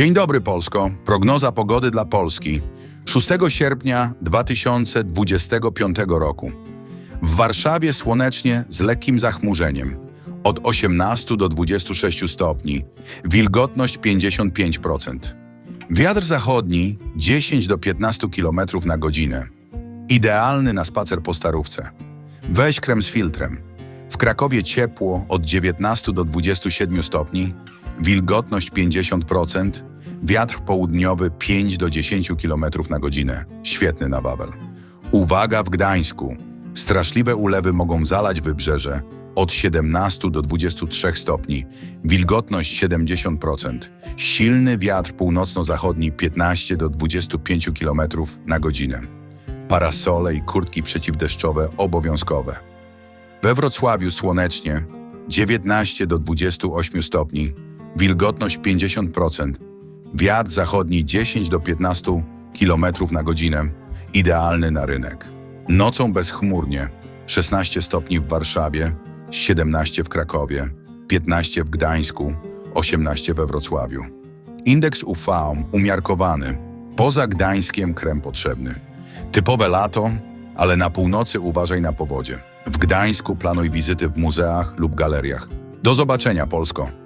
Dzień dobry Polsko. Prognoza pogody dla Polski. 6 sierpnia 2025 roku. W Warszawie słonecznie z lekkim zachmurzeniem. Od 18 do 26 stopni. Wilgotność 55%. Wiatr zachodni 10 do 15 km na godzinę. Idealny na spacer po starówce. Weź krem z filtrem. W Krakowie ciepło od 19 do 27 stopni, wilgotność 50%, wiatr południowy 5 do 10 km na godzinę. Świetny na Wawel. Uwaga w Gdańsku. Straszliwe ulewy mogą zalać wybrzeże od 17 do 23 stopni, wilgotność 70%, silny wiatr północno-zachodni 15 do 25 km na godzinę. Parasole i kurtki przeciwdeszczowe obowiązkowe. We Wrocławiu słonecznie 19 do 28 stopni, wilgotność 50%, wiatr zachodni 10 do 15 km na godzinę, idealny na rynek. Nocą bezchmurnie 16 stopni w Warszawie, 17 w Krakowie, 15 w Gdańsku, 18 we Wrocławiu. Indeks UV umiarkowany, poza Gdańskiem krem potrzebny. Typowe lato, ale na północy uważaj na powodzie. W Gdańsku planuj wizyty w muzeach lub galeriach. Do zobaczenia, Polsko!